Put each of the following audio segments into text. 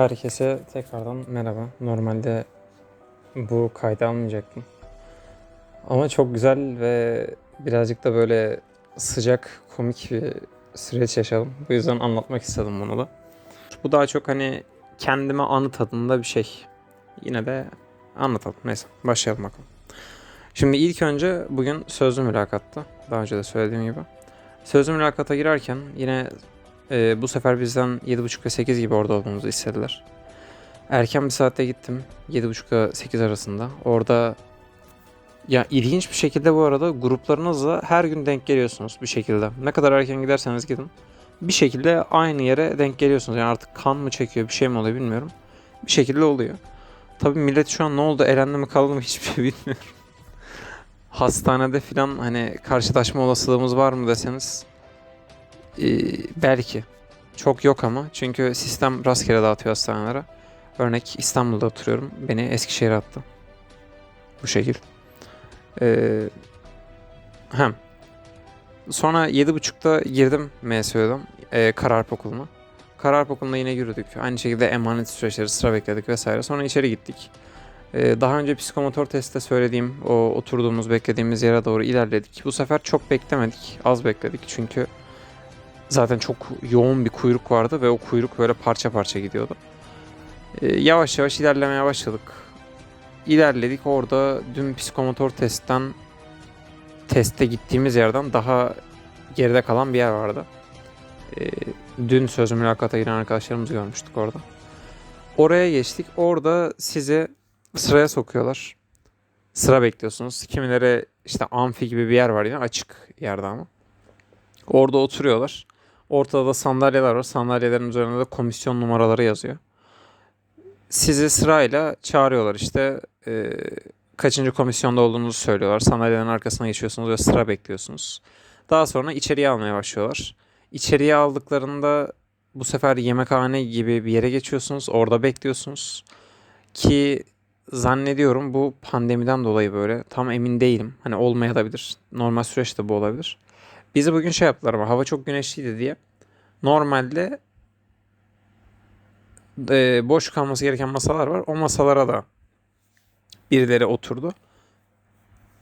Herkese tekrardan merhaba. Normalde bu kaydı almayacaktım. Ama çok güzel ve birazcık da böyle sıcak, komik bir süreç yaşadım. Bu yüzden anlatmak istedim bunu da. Bu daha çok hani kendime anı tadında bir şey. Yine de anlatalım. Neyse başlayalım bakalım. Şimdi ilk önce bugün sözlü mülakatta. Daha önce de söylediğim gibi. Sözlü mülakata girerken yine e, bu sefer bizden 7.30 ve 8 gibi orada olmamızı istediler. Erken bir saatte gittim. 7.30 ile 8 arasında. Orada ya ilginç bir şekilde bu arada gruplarınızla her gün denk geliyorsunuz bir şekilde. Ne kadar erken giderseniz gidin. Bir şekilde aynı yere denk geliyorsunuz. Yani artık kan mı çekiyor bir şey mi oluyor bilmiyorum. Bir şekilde oluyor. Tabii millet şu an ne oldu elendi mi kaldı mı hiçbir şey bilmiyorum. Hastanede falan hani karşılaşma olasılığımız var mı deseniz ee, belki. Çok yok ama. Çünkü sistem rastgele dağıtıyor hastanelere. Örnek İstanbul'da oturuyorum. Beni Eskişehir'e attı. Bu şekil. Ee, hem. Sonra 7.30'da girdim MSÖ'den. E, Kararp okuluna. Kararp okuluna yine yürüdük. Aynı şekilde emanet süreçleri sıra bekledik vesaire. Sonra içeri gittik. Ee, daha önce psikomotor testte söylediğim o oturduğumuz beklediğimiz yere doğru ilerledik. Bu sefer çok beklemedik. Az bekledik çünkü zaten çok yoğun bir kuyruk vardı ve o kuyruk böyle parça parça gidiyordu. Ee, yavaş yavaş ilerlemeye başladık. İlerledik orada dün psikomotor testten teste gittiğimiz yerden daha geride kalan bir yer vardı. Ee, dün sözlü mülakata giren arkadaşlarımızı görmüştük orada. Oraya geçtik. Orada sizi sıraya sokuyorlar. Sıra bekliyorsunuz. Kimileri işte amfi gibi bir yer var yine açık yerde ama. Orada oturuyorlar. Ortada da sandalyeler var. Sandalyelerin üzerinde de komisyon numaraları yazıyor. Sizi sırayla çağırıyorlar işte. e, kaçıncı komisyonda olduğunuzu söylüyorlar. Sandalyelerin arkasına geçiyorsunuz ve sıra bekliyorsunuz. Daha sonra içeriye almaya başlıyorlar. İçeriye aldıklarında bu sefer yemekhane gibi bir yere geçiyorsunuz. Orada bekliyorsunuz. Ki zannediyorum bu pandemiden dolayı böyle. Tam emin değilim. Hani olmayabilir. Normal süreçte bu olabilir. Bizi bugün şey yaptılar ama hava çok güneşliydi diye. Normalde e, boş kalması gereken masalar var. O masalara da birileri oturdu.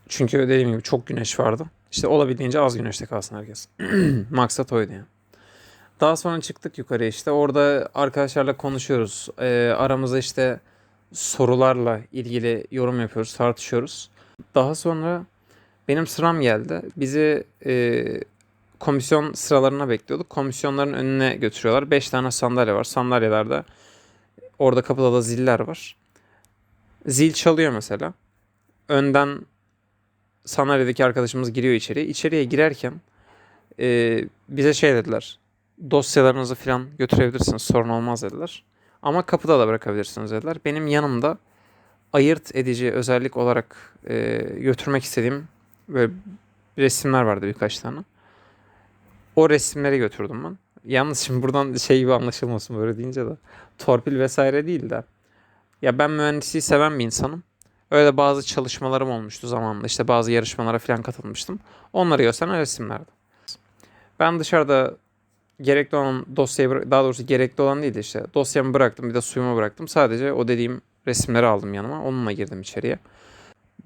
Çünkü dediğim gibi çok güneş vardı. İşte olabildiğince az güneşte kalsın herkes. Maksat oydu yani. Daha sonra çıktık yukarı işte. Orada arkadaşlarla konuşuyoruz. E, aramızda işte sorularla ilgili yorum yapıyoruz, tartışıyoruz. Daha sonra benim sıram geldi. Bizi e, komisyon sıralarına bekliyorduk. Komisyonların önüne götürüyorlar. 5 tane sandalye var. Sandalyelerde orada kapıda da ziller var. Zil çalıyor mesela. Önden sandalyedeki arkadaşımız giriyor içeriye. İçeriye girerken e, bize şey dediler. Dosyalarınızı falan götürebilirsiniz. Sorun olmaz dediler. Ama kapıda da bırakabilirsiniz dediler. Benim yanımda ayırt edici özellik olarak e, götürmek istediğim böyle resimler vardı birkaç tane. O resimleri götürdüm ben. Yalnız şimdi buradan şey gibi anlaşılmasın böyle deyince de torpil vesaire değil de. Ya ben mühendisliği seven bir insanım. Öyle bazı çalışmalarım olmuştu zamanında. İşte bazı yarışmalara falan katılmıştım. Onları gösteren resimlerdi. Ben dışarıda gerekli olan dosyayı daha doğrusu gerekli olan değil de işte dosyamı bıraktım bir de suyumu bıraktım. Sadece o dediğim resimleri aldım yanıma. Onunla girdim içeriye.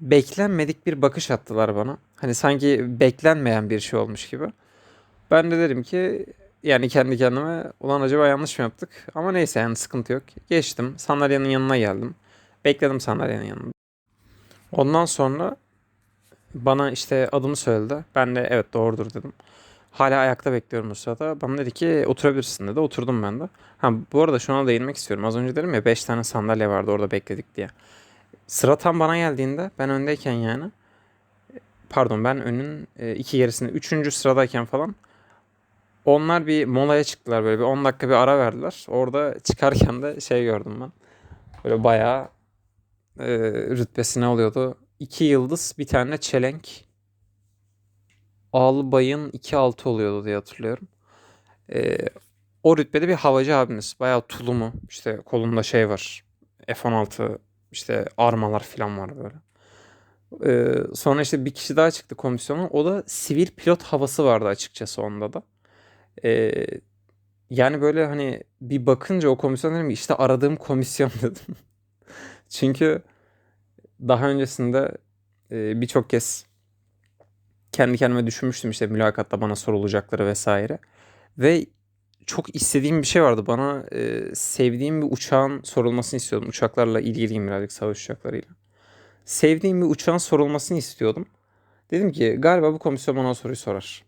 Beklenmedik bir bakış attılar bana. Hani sanki beklenmeyen bir şey olmuş gibi. Ben de dedim ki yani kendi kendime ulan acaba yanlış mı yaptık? Ama neyse yani sıkıntı yok. Geçtim sandalyenin yanına geldim. Bekledim sandalyenin yanında. Ondan sonra bana işte adımı söyledi. Ben de evet doğrudur dedim. Hala ayakta bekliyorum o sırada. Bana dedi ki oturabilirsin dedi. Oturdum ben de. Ha bu arada şuna değinmek istiyorum. Az önce dedim ya 5 tane sandalye vardı orada bekledik diye. Sıra tam bana geldiğinde ben öndeyken yani pardon ben önün e, iki gerisinde üçüncü sıradayken falan onlar bir molaya çıktılar böyle bir 10 dakika bir ara verdiler. Orada çıkarken de şey gördüm ben. Böyle bayağı e, rütbesi ne oluyordu? 2 yıldız bir tane çelenk. Albayın 2-6 oluyordu diye hatırlıyorum. E, o rütbede bir havacı abimiz. Bayağı tulumu. işte kolunda şey var. F-16 işte armalar falan var böyle. Ee, sonra işte bir kişi daha çıktı komisyona. O da sivil pilot havası vardı açıkçası onda da. Ee, Yani böyle hani bir bakınca o komisyon dedim işte aradığım komisyon dedim. Çünkü daha öncesinde e, birçok kez kendi kendime düşünmüştüm işte mülakatta bana sorulacakları vesaire. Ve çok istediğim bir şey vardı. Bana e, sevdiğim bir uçağın sorulmasını istiyordum. Uçaklarla ilgiliyim birazcık savaş uçaklarıyla. Sevdiğim bir uçağın sorulmasını istiyordum. Dedim ki galiba bu komisyon bana o soruyu sorar.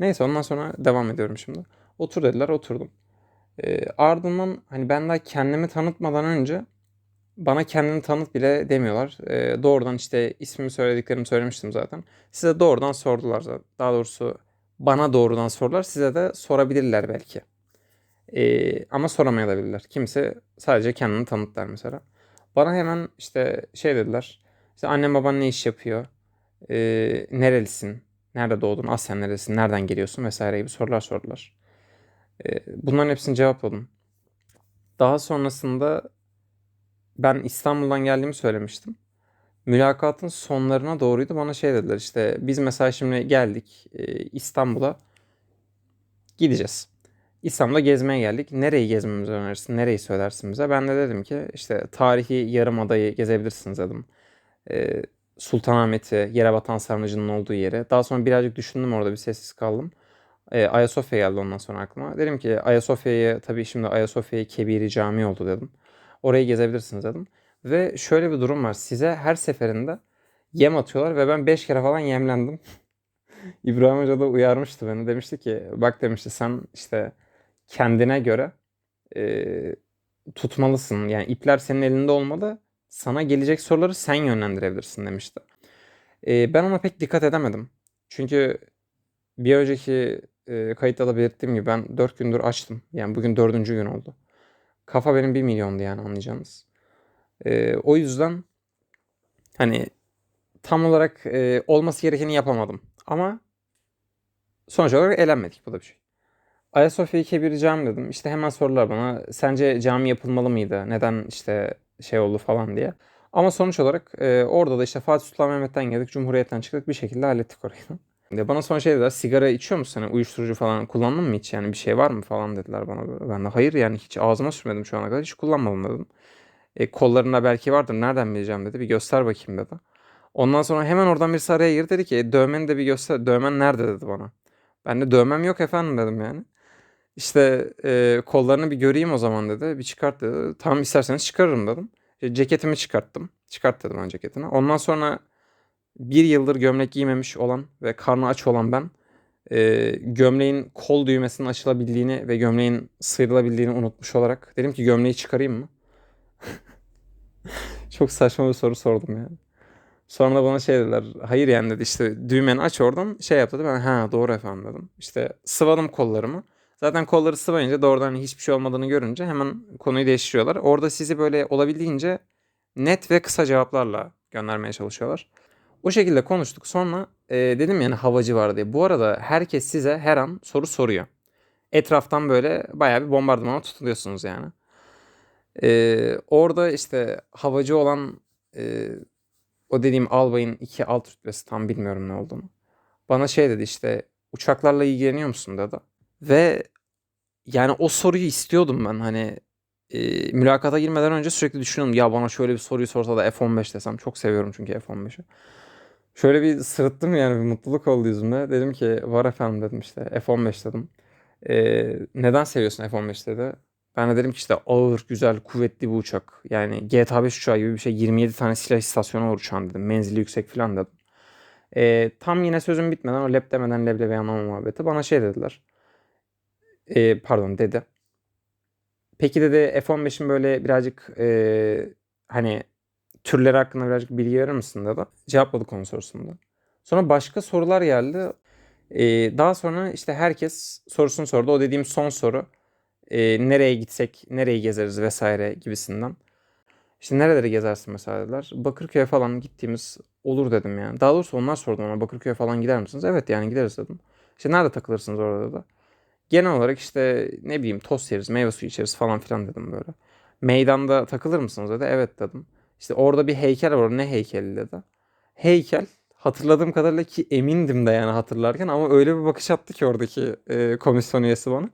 Neyse ondan sonra devam ediyorum şimdi. Otur dediler oturdum. E, ardından hani ben daha kendimi tanıtmadan önce bana kendini tanıt bile demiyorlar. E, doğrudan işte ismimi söylediklerimi söylemiştim zaten. Size doğrudan sordular. Daha doğrusu bana doğrudan sordular. Size de sorabilirler belki. E, ama soramayabilirler. Kimse sadece kendini tanıt mesela. Bana hemen işte şey dediler. İşte annem baban ne iş yapıyor? E, nerelisin? Nerede doğdun? Aslen neresin? Nereden geliyorsun? Vesaire gibi sorular sordular. E, bunların hepsini cevapladım. Daha sonrasında ben İstanbul'dan geldiğimi söylemiştim. Mülakatın sonlarına doğruydu. Bana şey dediler işte biz mesela şimdi geldik İstanbul'a gideceğiz. İstanbul'a gezmeye geldik. Nereyi gezmemizi önerirsin? Nereyi söylersin bize? Ben de dedim ki işte tarihi Yarımada'yı gezebilirsiniz dedim. E, Sultanahmet'i, Yerebatan Sarnıcı'nın olduğu yeri. Daha sonra birazcık düşündüm orada bir sessiz kaldım. E, Ayasofya geldi ondan sonra aklıma. Dedim ki Ayasofya'yı tabii şimdi Ayasofya'yı Kebiri Cami oldu dedim. Orayı gezebilirsiniz dedim. Ve şöyle bir durum var. Size her seferinde yem atıyorlar ve ben 5 kere falan yemlendim. İbrahim Hoca da uyarmıştı beni. Demişti ki bak demişti sen işte kendine göre e, tutmalısın. Yani ipler senin elinde olmalı. Sana gelecek soruları sen yönlendirebilirsin demişti. E, ben ona pek dikkat edemedim. Çünkü bir önceki e, kayıtta da belirttiğim gibi ben 4 gündür açtım. Yani bugün 4. gün oldu. Kafa benim 1 milyondu yani anlayacağınız. E, o yüzden hani tam olarak e, olması gerekeni yapamadım. Ama sonuç olarak elenmedik bu da bir şey. Ayasofya'yı kebir cami dedim. İşte hemen sorular bana. Sence cami yapılmalı mıydı? Neden işte şey oldu falan diye. Ama sonuç olarak e, orada da işte Fatih Sultan Mehmet'ten geldik. Cumhuriyet'ten çıktık. Bir şekilde hallettik orayı. De bana sonra şey dediler. Sigara içiyor musun? Hani uyuşturucu falan kullandın mı hiç? Yani bir şey var mı falan dediler bana. Ben de hayır yani hiç ağzıma sürmedim şu ana kadar. Hiç kullanmadım dedim. E, kollarında belki vardır. Nereden bileceğim dedi. Bir göster bakayım dedi. Ondan sonra hemen oradan birisi araya girdi dedi ki e, dövmeni de bir göster. Dövmen nerede dedi bana. Ben de dövmem yok efendim dedim yani. İşte e, kollarını bir göreyim o zaman dedi. Bir çıkart dedi. Tamam isterseniz çıkarırım dedim. İşte ceketimi çıkarttım. Çıkart dedim ben ceketini. Ondan sonra bir yıldır gömlek giymemiş olan ve karnı aç olan ben e, gömleğin kol düğmesinin açılabildiğini ve gömleğin sıyrılabildiğini unutmuş olarak dedim ki gömleği çıkarayım mı? Çok saçma bir soru sordum yani. Sonra da bana şey dediler. Hayır yani dedi işte düğmeni aç oradan şey yap dedi. Ben ha doğru efendim dedim. İşte sıvadım kollarımı. Zaten kolları sıvayınca doğrudan hiçbir şey olmadığını görünce hemen konuyu değiştiriyorlar. Orada sizi böyle olabildiğince net ve kısa cevaplarla göndermeye çalışıyorlar. O şekilde konuştuk. Sonra e, dedim yani havacı var diye. Bu arada herkes size her an soru soruyor. Etraftan böyle bayağı bir bombardımana tutuluyorsunuz yani. E, orada işte havacı olan e, o dediğim albayın iki alt rütbesi tam bilmiyorum ne olduğunu. Bana şey dedi işte uçaklarla ilgileniyor musun dedi. Ve yani o soruyu istiyordum ben hani e, mülakata girmeden önce sürekli düşünüyordum. Ya bana şöyle bir soruyu sorsa da F-15 desem. Çok seviyorum çünkü F-15'i. Şöyle bir sırıttım yani bir mutluluk oldu yüzümde. Dedim ki var efendim dedim işte F-15 dedim. E, neden seviyorsun F-15 dedi. Ben de dedim ki işte ağır, güzel, kuvvetli bir uçak. Yani GTA 5 uçağı gibi bir şey. 27 tane silah istasyonu var uçağın dedim. Menzili yüksek falan dedim. E, tam yine sözüm bitmeden o lep demeden leblebi yanmama muhabbeti. Bana şey dediler. E, pardon dedi. Peki dedi F-15'in böyle birazcık e, hani türleri hakkında birazcık bilgi verir misin dedi. Cevapladı konu sorusunda. Sonra başka sorular geldi. E, daha sonra işte herkes sorusunu sordu. O dediğim son soru. E, nereye gitsek, nereyi gezeriz vesaire gibisinden. İşte nereleri gezersin mesela dediler. Bakırköy'e falan gittiğimiz olur dedim yani. Daha doğrusu onlar sordu bana Bakırköy'e falan gider misiniz? Evet yani gideriz dedim. İşte nerede takılırsınız orada da. Genel olarak işte ne bileyim tost yeriz, meyve suyu içeriz falan filan dedim böyle. Meydanda takılır mısınız dedi. Evet dedim. İşte orada bir heykel var. Ne heykeli dedi. Heykel hatırladığım kadarıyla ki emindim de yani hatırlarken ama öyle bir bakış attı ki oradaki e, komisyon üyesi bana.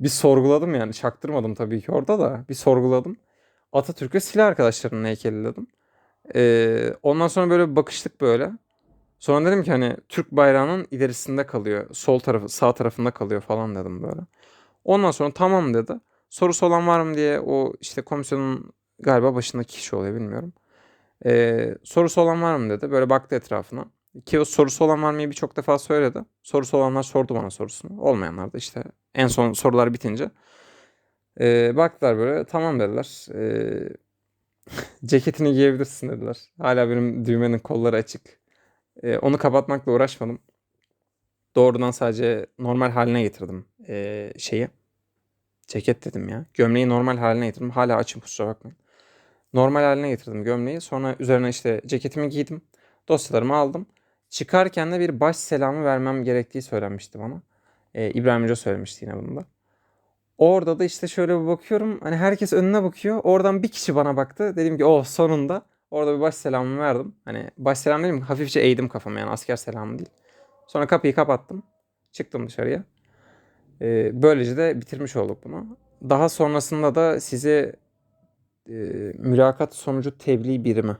Bir sorguladım yani. Çaktırmadım tabii ki orada da. Bir sorguladım. Atatürk'e silah arkadaşlarının heykelledim. Ee, ondan sonra böyle bir bakıştık böyle. Sonra dedim ki hani Türk bayrağının ilerisinde kalıyor. Sol tarafı, sağ tarafında kalıyor falan dedim böyle. Ondan sonra tamam dedi. Sorusu olan var mı diye o işte komisyonun galiba başındaki kişi oluyor bilmiyorum. Ee, sorusu olan var mı dedi. Böyle baktı etrafına. Ki o sorusu olan var mıyı birçok defa söyledi. Sorusu olanlar sordu bana sorusunu. Olmayanlar da işte en son sorular bitince. ee, baktılar böyle tamam dediler. Ee, ceketini giyebilirsin dediler. Hala benim düğmenin kolları açık. Ee, onu kapatmakla uğraşmadım. Doğrudan sadece normal haline getirdim ee, şeyi. Ceket dedim ya. Gömleği normal haline getirdim. Hala açım kusura bakmayın. Normal haline getirdim gömleği. Sonra üzerine işte ceketimi giydim. Dosyalarımı aldım. Çıkarken de bir baş selamı vermem gerektiği söylenmişti bana. Ee, İbrahim Hoca söylemişti yine bunu da. Orada da işte şöyle bir bakıyorum. Hani herkes önüne bakıyor. Oradan bir kişi bana baktı. Dedim ki oh sonunda. Orada bir baş selamımı verdim. Hani baş selam dedim hafifçe eğdim kafamı yani asker selamı değil. Sonra kapıyı kapattım. Çıktım dışarıya. Ee, böylece de bitirmiş olduk bunu. Daha sonrasında da sizi e, mülakat sonucu tebliğ birimi.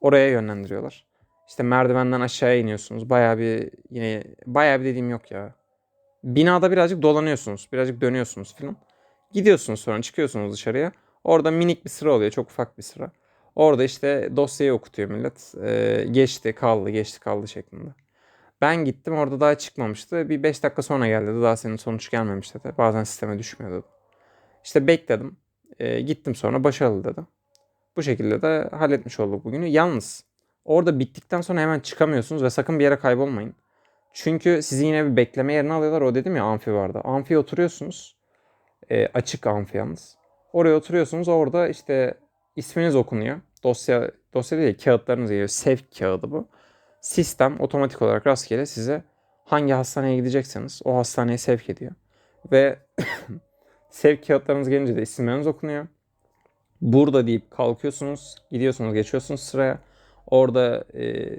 Oraya yönlendiriyorlar. İşte merdivenden aşağıya iniyorsunuz. Bayağı bir yine bayağı bir dediğim yok ya. Binada birazcık dolanıyorsunuz. Birazcık dönüyorsunuz falan. Gidiyorsunuz sonra çıkıyorsunuz dışarıya. Orada minik bir sıra oluyor. Çok ufak bir sıra. Orada işte dosyayı okutuyor millet. Ee, geçti kaldı geçti kaldı şeklinde. Ben gittim orada daha çıkmamıştı. Bir 5 dakika sonra geldi dedi. Daha senin sonuç gelmemiş dedi. Bazen sisteme düşmüyor dedi. İşte bekledim. Ee, gittim sonra başarılı dedi. Bu şekilde de halletmiş olduk bugünü. Yalnız orada bittikten sonra hemen çıkamıyorsunuz ve sakın bir yere kaybolmayın. Çünkü sizi yine bir bekleme yerine alıyorlar. O dedim ya amfi vardı. Amfiye oturuyorsunuz. Ee, açık amfi yalnız. Oraya oturuyorsunuz. Orada işte isminiz okunuyor. Dosya dosya değil kağıtlarınız geliyor. Sevk kağıdı bu. Sistem otomatik olarak rastgele size hangi hastaneye gidecekseniz o hastaneye sevk ediyor. Ve sevk kağıtlarınız gelince de isimleriniz okunuyor. Burada deyip kalkıyorsunuz, gidiyorsunuz, geçiyorsunuz sıraya. Orada e,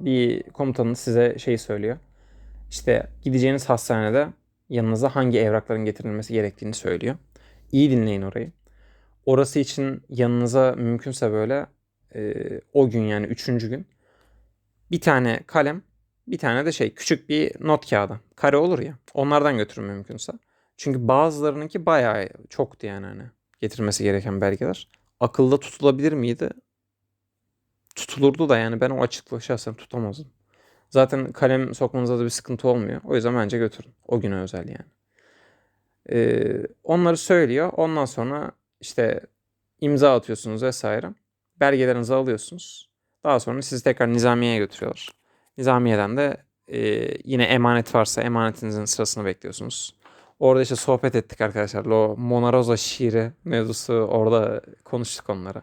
bir komutanınız size şey söylüyor. İşte gideceğiniz hastanede yanınıza hangi evrakların getirilmesi gerektiğini söylüyor. İyi dinleyin orayı. Orası için yanınıza mümkünse böyle e, o gün yani üçüncü gün bir tane kalem, bir tane de şey küçük bir not kağıdı. Kare olur ya. Onlardan götürün mümkünse. Çünkü bazılarınınki bayağı çoktu yani hani getirmesi gereken belgeler. Akılda tutulabilir miydi? Tutulurdu da yani ben o açıklığı şahsen tutamazdım. Zaten kalem sokmanıza da bir sıkıntı olmuyor. O yüzden bence götürün. O güne özel yani. Ee, onları söylüyor. Ondan sonra işte imza atıyorsunuz vesaire. Belgelerinizi alıyorsunuz. Daha sonra sizi tekrar nizamiyeye götürüyorlar. Nizamiyeden de e, yine emanet varsa emanetinizin sırasını bekliyorsunuz. Orada işte sohbet ettik arkadaşlarla. O Mona Rosa şiiri mevzusu orada konuştuk onlara.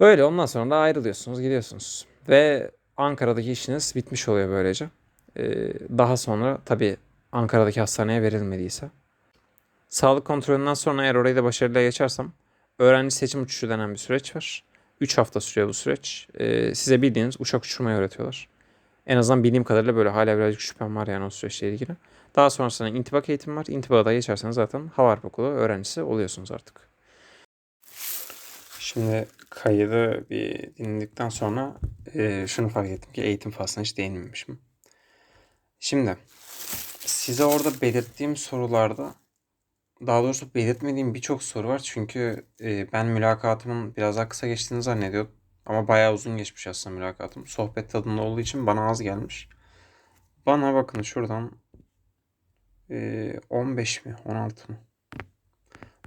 Öyle ondan sonra da ayrılıyorsunuz gidiyorsunuz. Ve Ankara'daki işiniz bitmiş oluyor böylece. Ee, daha sonra tabii Ankara'daki hastaneye verilmediyse. Sağlık kontrolünden sonra eğer orayı da başarıyla geçersem öğrenci seçim uçuşu denen bir süreç var. 3 hafta sürüyor bu süreç. Ee, size bildiğiniz uçak uçurmayı öğretiyorlar. En azından bildiğim kadarıyla böyle hala birazcık şüphem var yani o süreçle ilgili. Daha sonrasında intibak eğitimi var. İntibada geçerseniz zaten hava harp okulu öğrencisi oluyorsunuz artık. Şimdi kaydı bir dinledikten sonra e, şunu fark ettim ki eğitim faslına hiç değinmemişim. Şimdi size orada belirttiğim sorularda daha doğrusu belirtmediğim birçok soru var. Çünkü e, ben mülakatımın biraz daha kısa geçtiğini zannediyordum. Ama bayağı uzun geçmiş aslında mülakatım. Sohbet tadında olduğu için bana az gelmiş. Bana bakın şuradan e, 15 mi 16 mı?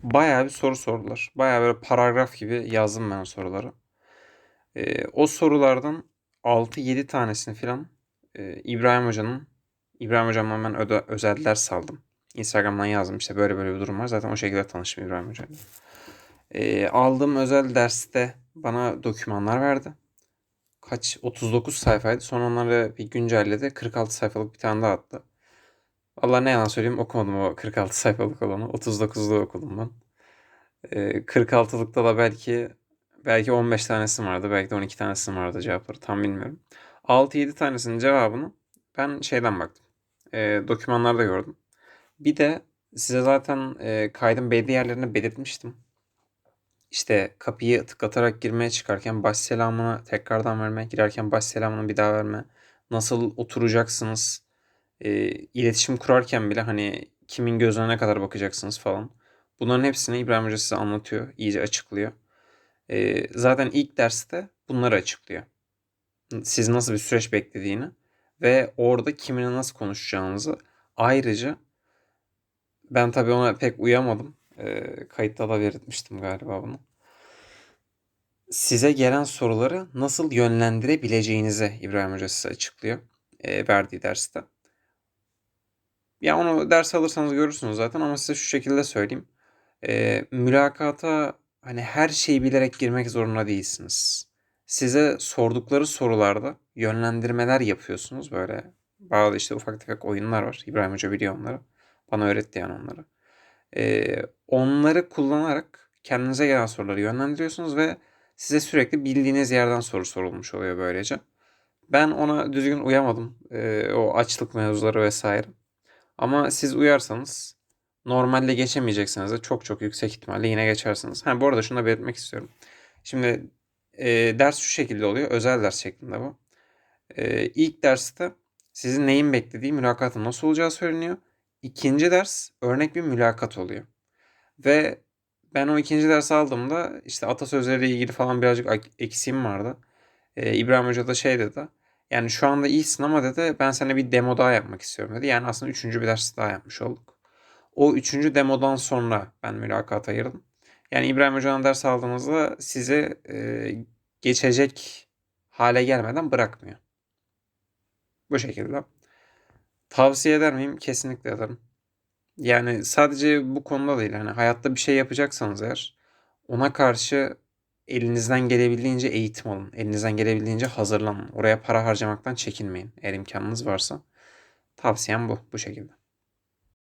Bayağı bir soru sordular. Bayağı böyle paragraf gibi yazdım ben soruları. E, o sorulardan 6-7 tanesini filan e, İbrahim Hoca'nın İbrahim Hocam'dan ben öde, özel ders aldım. Instagram'dan yazdım işte böyle böyle bir durum var. Zaten o şekilde tanıştım İbrahim Hoca'yla. E, aldığım özel derste bana dokümanlar verdi. Kaç? 39 sayfaydı. Sonra onları bir güncelledi. 46 sayfalık bir tane daha attı. Allah ne yalan söyleyeyim okumadım o 46 sayfalık olanı. 39'lu okudum ben. E, 46'lıkta da belki belki 15 tanesi vardı. Belki de 12 tanesi vardı cevapları. Tam bilmiyorum. 6-7 tanesinin cevabını ben şeyden baktım. E, dokümanlarda gördüm. Bir de size zaten e, kaydın belli yerlerini belirtmiştim. İşte kapıyı tıklatarak girmeye çıkarken baş selamını tekrardan verme, girerken baş selamını bir daha verme, nasıl oturacaksınız, e, iletişim kurarken bile hani kimin gözüne ne kadar bakacaksınız falan. Bunların hepsini İbrahim Hoca size anlatıyor, iyice açıklıyor. E, zaten ilk derste bunları açıklıyor. Siz nasıl bir süreç beklediğini ve orada kiminle nasıl konuşacağınızı ayrıca ben tabii ona pek uyamadım. E, kayıtta da belirtmiştim galiba bunu. Size gelen soruları nasıl yönlendirebileceğinizi İbrahim Hoca size açıklıyor e, verdiği derste. Ya onu ders alırsanız görürsünüz zaten ama size şu şekilde söyleyeyim. E, mülakata hani her şeyi bilerek girmek zorunda değilsiniz. Size sordukları sorularda yönlendirmeler yapıyorsunuz böyle. Bazı işte ufak tefek oyunlar var. İbrahim Hoca biliyor onları. Bana öğretti yani onları. Ee, onları kullanarak kendinize gelen soruları yönlendiriyorsunuz ve size sürekli bildiğiniz yerden soru sorulmuş oluyor böylece. Ben ona düzgün uyamadım. Ee, o açlık mevzuları vesaire. Ama siz uyarsanız normalde geçemeyecekseniz de çok çok yüksek ihtimalle yine geçersiniz. Ha bu arada şunu da belirtmek istiyorum. Şimdi e, ders şu şekilde oluyor. Özel ders şeklinde bu. E, ilk derste sizin neyin beklediği, mülakatın nasıl olacağı söyleniyor. İkinci ders örnek bir mülakat oluyor. Ve ben o ikinci ders aldığımda işte atasözleriyle ilgili falan birazcık eksiğim vardı. Ee, İbrahim Hoca da şey dedi. Yani şu anda iyisin ama dedi ben sana bir demo daha yapmak istiyorum dedi. Yani aslında üçüncü bir ders daha yapmış olduk. O üçüncü demodan sonra ben mülakata ayırdım. Yani İbrahim Hoca'dan ders aldığınızda sizi e, geçecek hale gelmeden bırakmıyor. Bu şekilde. Tavsiye eder miyim? Kesinlikle ederim. Yani sadece bu konuda değil. Hani hayatta bir şey yapacaksanız eğer ona karşı elinizden gelebildiğince eğitim alın. Elinizden gelebildiğince hazırlanın. Oraya para harcamaktan çekinmeyin. Eğer imkanınız varsa. Tavsiyem bu. Bu şekilde.